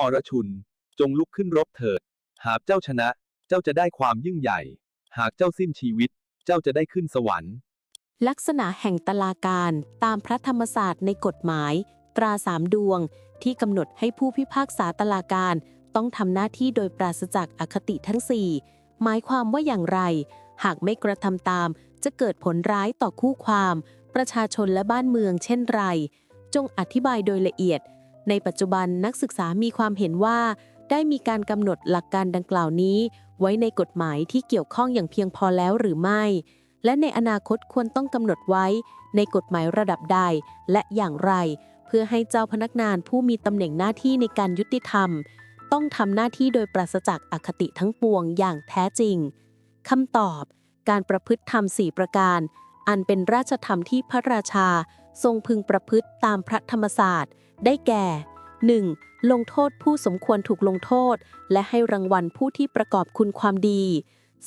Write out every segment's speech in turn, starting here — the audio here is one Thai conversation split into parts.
อรชุน จงลุกขึ้นรบเถิด หากเจ้าชนะ เจ้าจะได้ความยิ่งใหญ่ หากเจ้าสิ้นชีวิต เจ้าจะได้ขึ้นสวรรค์ ลักษณะแห่งตลาการตามพระธรรมศาสตร์ในกฎหมาย ตราสามดวง ที่กำหนดให้ผู้พิพากษาตลาการ ต้องทำหน้าที่โดยปราศจากอคติทั้ง4หมายความว่าอย่างไร หากไม่กระทำตาม จะเกิดผลร้ายต่อคู่ความ ประชาชนและบ้านเมืองเช่นไร จงอธิบายโดยละเอียด ในปัจจุบันนักศึกษามีความเห็นว่า ได้มีการกำหนดหลักการดังกล่าวนี้ ไว้ในกฎหมายที่เกี่ยวข้องอย่างเพียงพอแล้วหรือไม่ และในอนาคตควรต้องกำหนดไว้ ในกฎหมายระดับใด และอย่างไร เพื่อให้เจ้าพนักงานผู้มีตำแหน่งหน้าที่ในการยุติธรรมต้องทำหน้าที่โดยปราศจากอคติทั้งปวงอย่างแท้จริง คำตอบ การประพฤติธรรมสี่ประการ อันเป็นราชธรรมที่พระราชา ทรงพึงประพฤติตามพระธรรมศาสตร์ ได้แก่ 1. ลงโทษผู้สมควรถูกลงโทษ และให้รางวัลผู้ที่ประกอบคุณความดี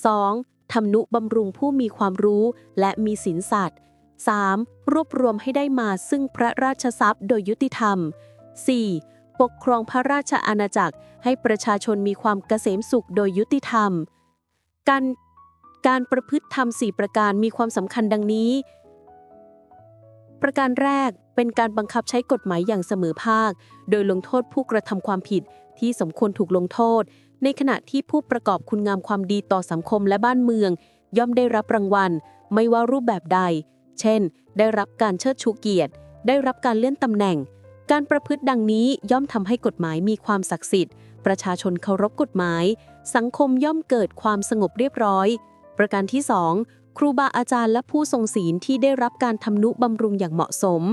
2. ทำนุบำรุงผู้มีความรู้และมีศีลสัตย์ 3. รวบรวมให้ได้มาซึ่งพระราชทรัพย์โดยยุติธรรม 4. ปกครองพระราชอาณาจักรให้ประชาชนมีความเกษมสุขโดยยุติธรรม การ การประพฤติธรรมสี่ประการมีความสำคัญดังนี้ ประการแรกเป็นการบังคับใช้กฎหมายอย่างเสมอภาค โดยลงโทษผู้กระทำความผิดที่สมควรถูกลงโทษ ในขณะที่ผู้ประกอบคุณงามความดีต่อสังคมและบ้านเมือง ย่อมได้รับรางวัล ไม่ว่ารูปแบบใด เช่น ได้รับการเชิดชูเกียรติ ได้รับการเลื่อนตำแหน่ง การประพฤติดังนี้ย่อมทำให้กฎหมายมีความศักดิ์สิทธิ์ ประชาชนเคารพกฎหมาย สังคมย่อมเกิดความสงบเรียบร้อย ประการที่ 2 ครูบาอาจารย์และผู้ทรงศีลที่ได้รับการทำนุบำรุงอย่างเหมาะสม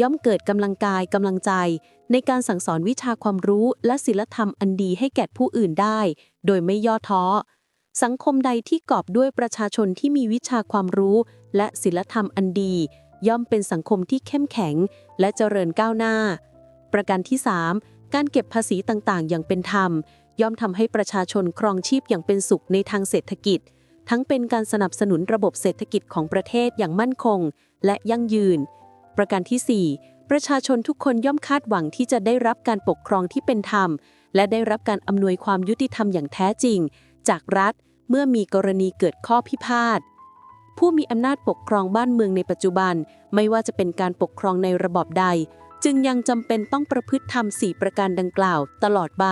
ย่อมเกิดกำลังกายกำลังใจ ในการสั่งสอนวิชาความรู้และศีลธรรมอันดีให้แก่ผู้อื่นได้ โดยไม่ย่อท้อ สังคมใดที่กอบด้วยประชาชนที่มีวิชาความรู้ และศีลธรรมอันดี ย่อมเป็นสังคมที่เข้มแข็ง และเจริญก้าวหน้า ประการที่ 3 การเก็บภาษีต่างๆ อย่างเป็นธรรม ย่อมทำให้ประชาชนครองชีพอย่างเป็นสุขในทางเศรษฐกิจ ทั้งเป็นการสนับสนุนระบบเศรษฐกิจของประเทศอย่างมั่นคง และยั่งยืน ประการทีสี่ 4 ประชาชนทุกคนย่อมคาดหวังที่จะได้รับการปกครองที่เป็นธรรม และได้รับการอำนวยความยุติธรรมอย่างแท้จริง จากรัฐเมื่อมีกรณีเกิดข้อพิพาทผู้มีอำนาจปกครองบ้านเมืองในปัจจุบัน ไม่ว่าจะเป็นการปกครองในระบอบใด จึงยังจำเป็นต้องประพฤติธรรมสี่ประการดังกล่าว ตลอดใบ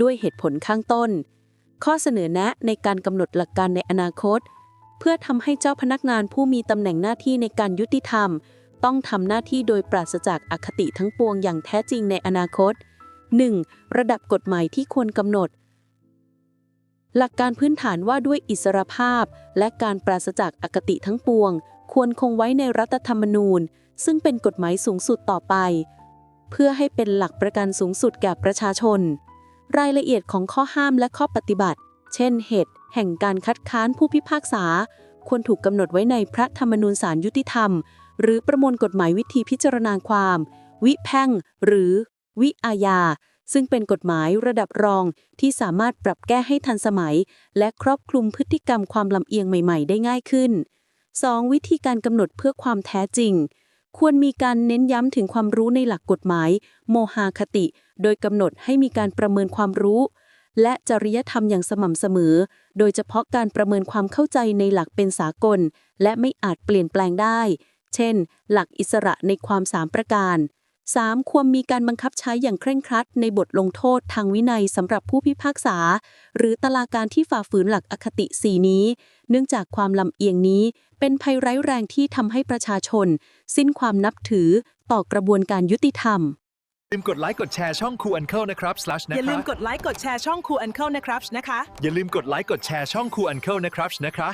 ด้วยเหตุผลข้างต้น ข้อเสนอแนะในการกำหนดหลักการในอนาคต เพื่อทำให้เจ้าพนักงานผู้มีตำแหน่งหน้าที่ในการยุติธรรม ต้องทำหน้าที่โดยปราศจากอคติทั้งปวงอย่างแท้จริงในอนาคต 1. ระดับกฎหมายที่ควรกำหนด หลักการพื้นฐานว่าด้วยอิสรภาพ และการปราศจากอคติทั้งปวง ควรคงไว้ในรัฐธรรมนูญ ซึ่งเป็นกฎหมายสูงสุดต่อไป เพื่อให้เป็นหลักประกันสูงสุดแก่ประชาชน รายละเอียดของข้อห้ามและข้อปฏิบัติ เช่น เหตุ แห่งการคัดค้านผู้พิพากษา ควรถูกกำหนดไว้ในพระธรรมนูญศาลยุติธรรม หรือประมวลกฎหมายวิธีพิจารณาความ วิแพ่ง หรือ วิอาญา ซึ่งเป็นกฎหมายระดับรองที่สามารถปรับแก้ให้ทันสมัย และครอบคลุมพฤติกรรมความลำเอียงใหม่ ๆ ได้ง่ายขึ้น 2. วิธีการกำหนดเพื่อความแท้จริง ควรมีการเน้นย้ำถึงความรู้ในหลักกฎหมาย โมหาคติ โดยกำหนดให้มีการประเมินความรู้ และจริยธรรมอย่างสม่ำเสมอ โดยเฉพาะการประเมินความเข้าใจในหลักเป็นสากล และไม่อาจเปลี่ยนแปลงได้ เช่น หลักอิสระในความสามประการ 3. ควรมีการบังคับใช้อย่างเคร่งครัด ในบทลงโทษทางวินัยสำหรับผู้พิพากษา หรือตลาการที่ฝ่าฝืนหลักอคติสีนี้ เนื่องจากความลำเอียงนี้ เป็นภัยร้ายแรงที่ทำให้ประชาชน สิ้นความนับถือต่อกระบวนการยุติธรรมอย่าลืมกดไลค์กดแชร์ช่องครูอันเคิลนะครับ slash นะอย่าคลืรัมบกดไลค์กดแชร์ช่องครูอันเคิลนะครับนะคะอย่าลืมกดไลค์กดแชร์ช่องครูอันเคิลนะครับนะคะ